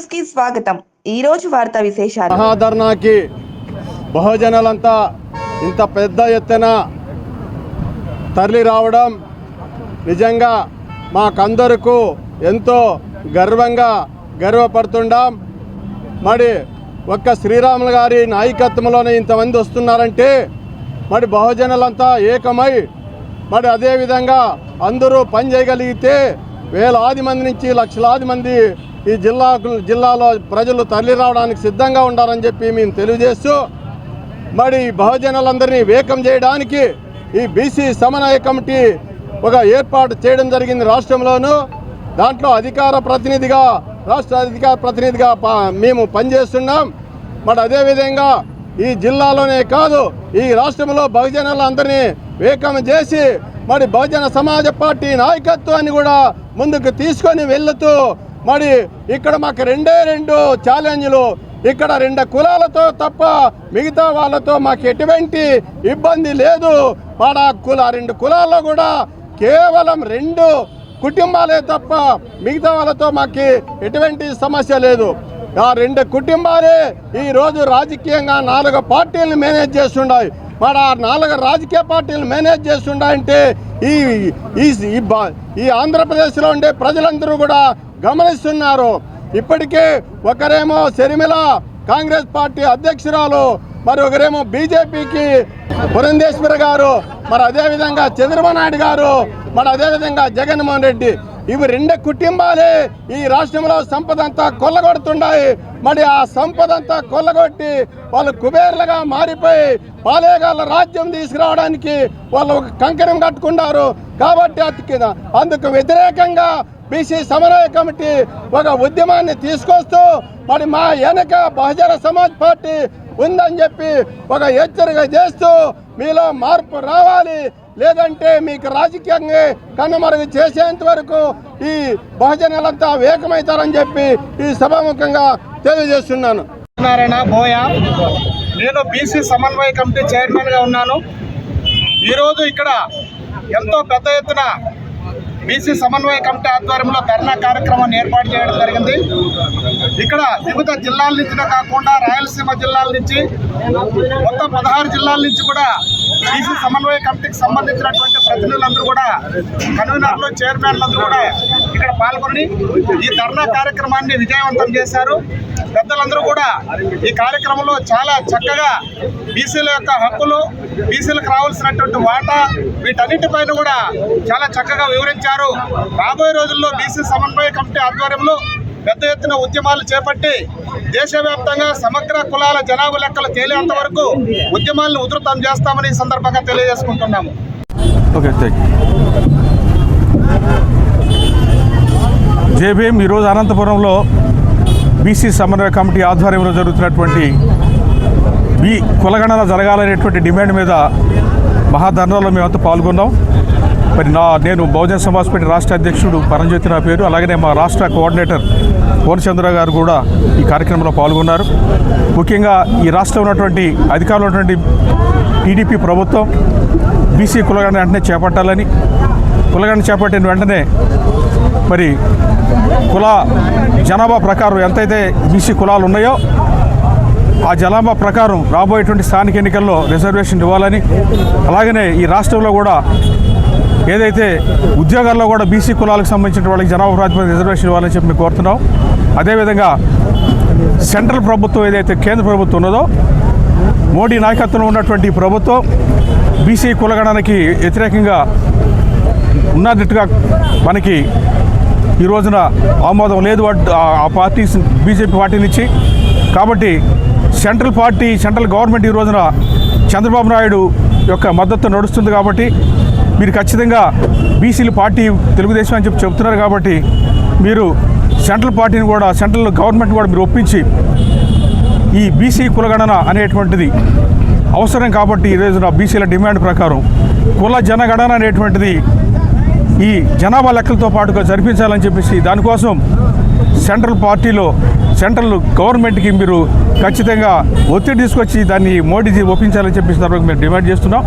న్యూస్కి స్వాగతం. ఈ రోజు వార్తా విశేషాలు. మహాధర్నాకి బహుజనులంతా ఇంత పెద్ద ఎత్తున తరలి రావడం నిజంగా మాకందరకు ఎంతో గర్వంగా గర్వపడుతుండాం. మరి ఒక్క శ్రీరాములు గారి నాయకత్వంలోనే ఇంతమంది వస్తున్నారంటే మరి బహుజనులంతా ఏకమై మరి అదేవిధంగా అందరూ పని చేయగలిగితే వేలాది మంది నుంచి లక్షలాది మంది ఈ జిల్లాకు జిల్లాలో ప్రజలు తరలి రావడానికి సిద్ధంగా ఉండాలని చెప్పి మేము తెలియజేస్తూ మరి ఈ బహుజనులందరినీ వేకం చేయడానికి ఈ బీసీ సమన్వయ కమిటీ ఒక ఏర్పాటు చేయడం జరిగింది రాష్ట్రంలోనూ. దాంట్లో అధికార ప్రతినిధిగా రాష్ట్ర అధికార ప్రతినిధిగా ప- మేము పనిచేస్తున్నాం. మరి అదేవిధంగా ఈ జిల్లాలోనే కాదు ఈ రాష్ట్రంలో బహుజనులందరినీ వేకం చేసి మరి బహుజన సమాజ పార్టీ నాయకత్వాన్ని కూడా ముందుకు తీసుకొని వెళ్తూ మరి ఇక్కడ మాకు రెండే రెండు ఛాలెంజ్లు. ఇక్కడ రెండు కులాలతో తప్ప మిగతా వాళ్ళతో మాకు ఎటువంటి ఇబ్బంది లేదు. మన కుల రెండు కులాల్లో కూడా కేవలం రెండు కుటుంబాలే తప్ప మిగతా వాళ్ళతో మాకు ఎటువంటి సమస్య లేదు. ఆ రెండు కుటుంబాలే ఈరోజు రాజకీయంగా నాలుగు పార్టీలను మేనేజ్ చేస్తుండాయి. మరి ఆ నాలుగు రాజకీయ పార్టీలు మేనేజ్ చేస్తుండాయంటే ఈ ఈ ఈ ఆంధ్రప్రదేశ్లో ఉండే ప్రజలందరూ కూడా గమనిస్తున్నారు. ఇప్పటికే ఒకరేమో శర్మిల కాంగ్రెస్ పార్టీ అధ్యక్షురాలు మరి ఒకరేమో బీజేపీకి పురంధేశ్వరి గారు మరి అదేవిధంగా చంద్రబాబు నాయుడు గారు మరి అదేవిధంగా జగన్మోహన్ రెడ్డి. ఇవి రెండు కుటుంబాలే ఈ రాష్ట్రంలో సంపద అంతా కొల్లగొడుతున్నాయి మరి ఆ సంపద అంతా కొల్లగొట్టి వాళ్ళు కుబేర్లుగా మారిపోయి పాలేగాళ్ళ రాజ్యం తీసుకురావడానికి వాళ్ళు ఒక కంకణం కట్టుకున్నారు. కాబట్టి అందుకు వ్యతిరేకంగా బీసీ సమన్వయ కమిటీ ఒక ఉద్యమాన్ని తీసుకొస్తూ మరి మా వెనక బహుజన సమాజ్ పార్టీ ఉందని చెప్పి ఒక హెచ్చరిక చేస్తూ మీలో మార్పు రావాలి. లేదంటే మీకు రాజకీయంగా కన్నుమరుగు చేసేంత వరకు ఈ బహుజనులంతా వేగమవుతారని చెప్పి ఈ సభాముఖంగా తెలియజేస్తున్నాను. నారాయణ బోయ. నేను బీసీ సమన్వయ కమిటీ చైర్మన్గా ఉన్నాను. ఈరోజు ఇక్కడ ఎంతో పెద్ద ఎత్తున బీసీ సమన్వయ కమిటీ ఆధ్వర్యంలో ధర్నా కార్యక్రమాన్ని ఏర్పాటు చేయడం జరిగింది. ఇక్కడ వివిధ జిల్లాల నుంచి కాకుండా రాయలసీమ జిల్లాల నుంచి మొత్తం పదహారు జిల్లాల నుంచి కూడా బీసీ సమన్వయ కమిటీకి సంబంధించినటువంటి ప్రతినిధులందరూ కూడా కన్వీనర్లు చైర్మన్లందరూ కూడా ఇక్కడ పాల్గొని ఈ ధర్నా కార్యక్రమాన్ని విజయవంతం చేశారు. పెద్దలందరూ కూడా ఈ కార్యక్రమంలో చాలా చక్కగా బీసీల యొక్క హక్కులు బీసీలకు రావాల్సినటువంటి వాటా వీటన్నిటిపైన కూడా చాలా చక్కగా వివరించారు. రాబోయే రోజుల్లో బీసీ సమన్వయ కమిటీ ఆధ్వర్యంలో పెద్ద ఎత్తున ఉద్యమాలు చేపట్టి దేశవ్యాప్తంగా సమగ్ర కులాల జనాభా లెక్కలు తేలేంత వరకు ఉద్యమాలను ఉధృతం చేస్తామని ఈ సందర్భంగా తెలియజేసుకుంటున్నాము. ఓకే జేబీఎం ఈరోజు అనంతపురంలో బీసీ సమన్వయ కమిటీ ఆధ్వర్యంలో జరుగుతున్నటువంటి బీ కులగణన జరగాలనేటువంటి డిమాండ్ మీద మహాధర్నాలో మేమంతా పాల్గొన్నాం. మరి నా నేను బహుజన సమాజ్ పార్టీ రాష్ట్ర అధ్యక్షుడు పరంజ్యోతి నా పేరు. అలాగనే మా రాష్ట్ర కోఆర్డినేటర్ పూర్ణచంద్ర గారు కూడా ఈ కార్యక్రమంలో పాల్గొన్నారు. ముఖ్యంగా ఈ రాష్ట్రంలో ఉన్నటువంటి అధికారంలో ఉన్నటువంటి టీడీపీ ప్రభుత్వం బీసీ కులగణన వెంటనే చేపట్టాలని కులగణన చేపట్టిన వెంటనే మరి కుల జనాభా ప్రకారం ఎంతైతే బీసీ కులాలు ఉన్నాయో ఆ జనాభా ప్రకారం రాబోయేటువంటి స్థానిక ఎన్నికల్లో రిజర్వేషన్ ఇవ్వాలని అలాగనే ఈ రాష్ట్రంలో కూడా ఏదైతే ఉద్యోగాల్లో కూడా బీసీ కులాలకు సంబంధించిన వాళ్ళకి జనాభా ప్రాతిపదిక రిజర్వేషన్ ఇవ్వాలని చెప్పి మేము కోరుతున్నాం. అదేవిధంగా సెంట్రల్ ప్రభుత్వం ఏదైతే కేంద్ర ప్రభుత్వం ఉన్నదో మోడీ నాయకత్వంలో ఉన్నటువంటి ప్రభుత్వం బీసీ కులగణనకి వ్యతిరేకంగా ఉన్నట్టుగా మనకి ఈ రోజున ఆమోదం లేదు. ఆ- పార్టీ బీజేపీ పార్టీ నుంచి కాబట్టి సెంట్రల్ పార్టీ సెంట్రల్ గవర్నమెంట్ ఈ రోజున చంద్రబాబు నాయుడు యొక్క మద్దతు నడుస్తుంది కాబట్టి మీరు ఖచ్చితంగా బీసీలు పార్టీ తెలుగుదేశం అని చెప్పి చెబుతున్నారు కాబట్టి మీరు సెంట్రల్ పార్టీని కూడా సెంట్రల్ గవర్నమెంట్ కూడా మీరు ఒప్పించి ఈ బీసీ కులగణన అనేటువంటిది అవసరం కాబట్టి ఈ రోజున బీసీల డిమాండ్ ప్రకారం కుల జనగణన అనేటువంటిది ఈ జనాభా లెక్కలతో పాటుగా జరిపించాలని చెప్పేసి దానికోసం సెంట్రల్ పార్టీలో సెంట్రల్ గవర్నమెంట్కి మీరు ఖచ్చితంగా ఒత్తిడి తీసుకొచ్చి దాన్ని మోడీజీ ఒప్పించాలని చెప్పేసి తర్వాత మేము డిమాండ్ చేస్తున్నాం.